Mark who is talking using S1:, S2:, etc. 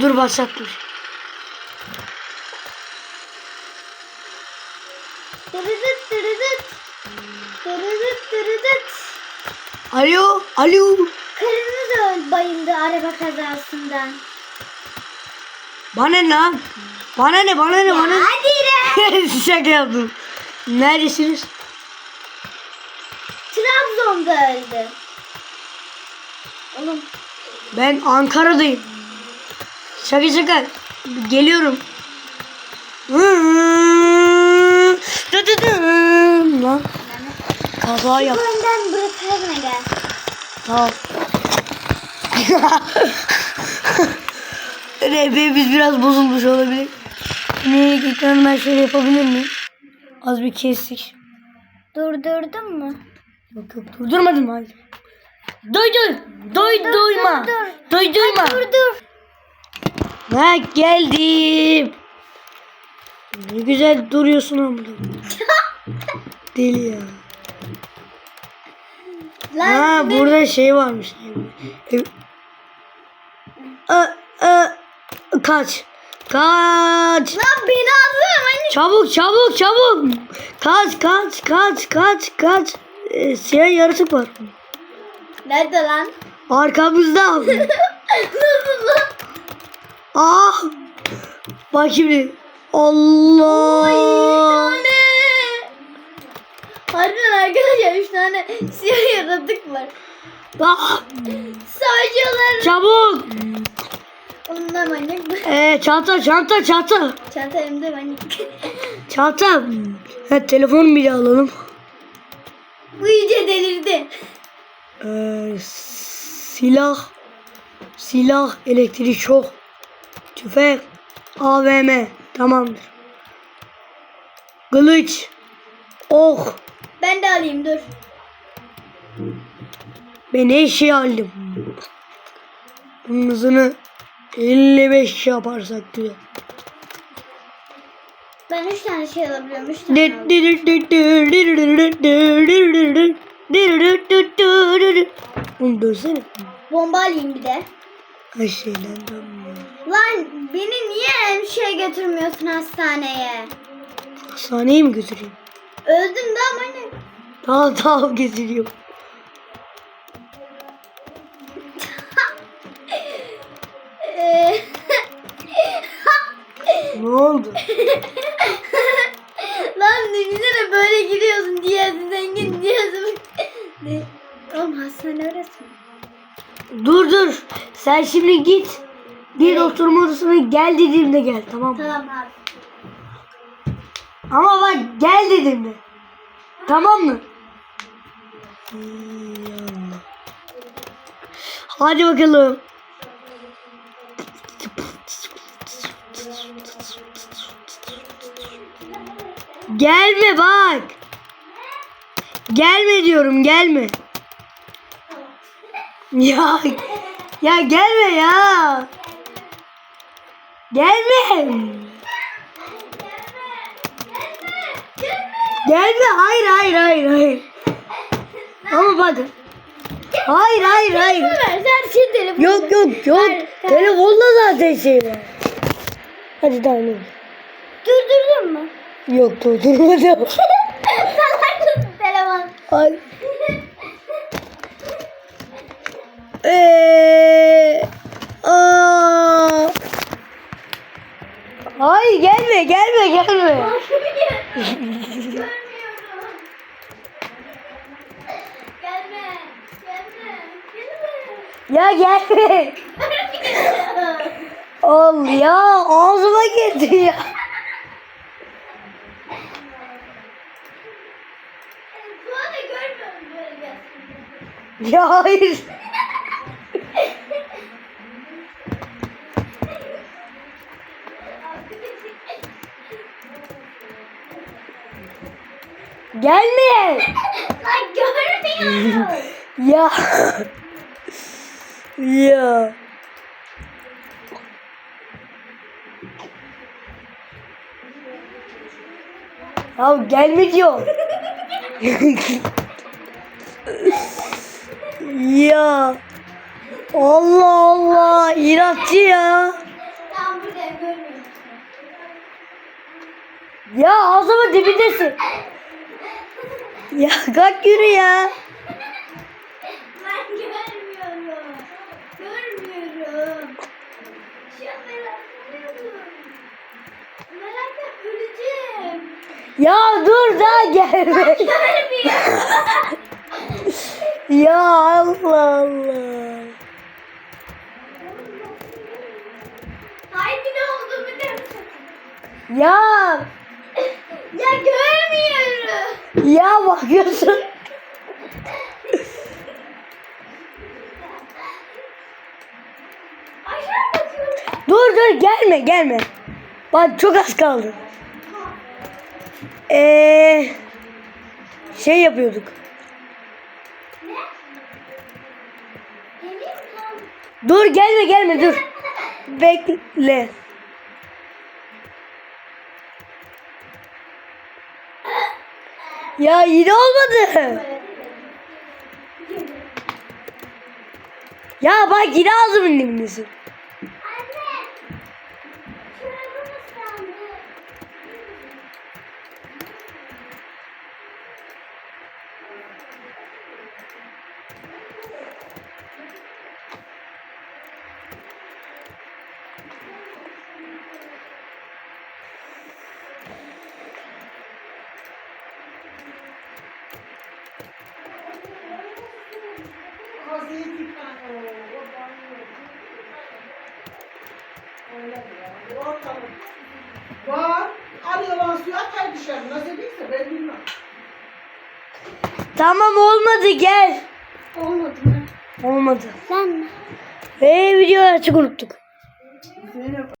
S1: Dur başlattım.
S2: Dırıdıt dırıdıt. Dırıdıt dırıdıt.
S1: Alo, alo.
S2: Karınız öl bayıldı araba kazasından.
S1: Bana ne lan? Bana ne, bana ne, bana ne?
S2: hadi re.
S1: Şaka yaptım. Neredesiniz?
S2: Trabzon'da öldü. Oğlum
S1: Ben Ankara'dayım. Şaka şaka. Geliyorum. Lan kaza yap.
S2: önden bırakalım gel.
S1: Tamam. RP'miz biraz bozulmuş olabilir. Ne ekranı ben şöyle yapabilir miyim? Az bir kestik.
S2: Durdurdun mu?
S1: Yok yok durdurmadım hayır. Duy duy. Duy
S2: Dur,
S1: duyma.
S2: dur, dur.
S1: Duy duyma.
S2: Dur dur.
S1: Ha geldim. Ne güzel duruyorsun ama. Deli ya.
S2: Lan
S1: Ha
S2: ne-
S1: burada şey varmış. Aa, aa, kaç. Kaç.
S2: Lan beni alsana hani.
S1: Çabuk çabuk çabuk. Kaç kaç kaç kaç kaç. Ee, siyah yaratık var.
S2: Nerede lan?
S1: Arkamızda. Ah. Bak şimdi. Allah.
S2: tane. Harbiden arkadaşlar 3 tane siyah yaratık var.
S1: Ah.
S2: Savaşıyorlar.
S1: Çabuk.
S2: Onlar manyak mı?
S1: Ee, çanta çanta çanta.
S2: Çanta elimde manyak.
S1: Çanta. Ha, telefon bile alalım.
S2: Bu iyice delirdi.
S1: Ee, silah. Silah, elektrik çok. Tüfek, AVM. Tamamdır. Kılıç. Ok.
S2: Ben de alayım dur.
S1: Ben her şeyi aldım. Bunun hızını 55 yaparsak diyor.
S2: Ben 3 tane şey alabiliyorum. 3 tane aldım.
S1: Oğlum dönsene.
S2: Bomba alayım bir de.
S1: Ay şeyden dönmüyor.
S2: Lan beni niye şey götürmüyorsun hastaneye?
S1: Hastaneye mi götüreyim?
S2: Öldüm de ama ne?
S1: Tamam tamam getiriyorum.
S2: Ee,
S1: Ne oldu?
S2: Lan düşünsene böyle gidiyorsun diyorsun zengin diyorsun. Ne? Oğlum hastane orası mı?
S1: Dur dur. Sen şimdi git. Bir
S2: Evet.
S1: oturma odasına gel dediğimde gel tamam mı?
S2: Tamam abi.
S1: Ama bak gel dediğimde. Tamam mı? Hadi bakalım. Gelme bak. Gelme diyorum gelme. Ya ya gelme ya. Gelme. Gelme hayır hayır hayır hayır. Ama bak. Hayır hayır hayır.
S2: Sen şey telefonu.
S1: Yok yok yok. Telefonda zaten şey var. Hadi tamam.
S2: Durdurdun mu?
S1: Yok durdurmadım.
S2: Salaksın telefon.
S1: Hayır. Eee. Hayır gelme gelme gelme. Ya gelme. Ol ya ağzıma girdi ya. Ya hayır. Gelme.
S2: Lan görmüyorum.
S1: ya. ya. Ya gelme diyor. ya. Allah Allah. İrakçı ya. Tam burada görmüyorum. Ya ağzımın dibindesin. Ya kalk yürü ya.
S2: Ben görmüyorum. Görmüyorum. Şu an meraklanıyorum. Merakla öleceğim.
S1: Ya dur daha gelme.
S2: Görmüyorum.
S1: ya Allah Allah.
S2: Hayır ne olduğumu deme sakın.
S1: Ya
S2: Ya görmüyorum.
S1: ya bakıyorsun. Dur dur gelme gelme. Bak çok az kaldı. Eee şey yapıyorduk.
S2: Ne?
S1: Dur gelme gelme dur. Bekle. Ya yine olmadı. Ya bak yine ağzımın dibindesin.
S3: Var. Arıyorlar suya atay dışarı. Nasıl değilse ben bilmem.
S1: Tamam olmadı gel.
S2: Olmadı mı?
S1: Olmadı.
S2: Sen mi?
S1: Ve videoyu açık unuttuk.
S3: Zeynep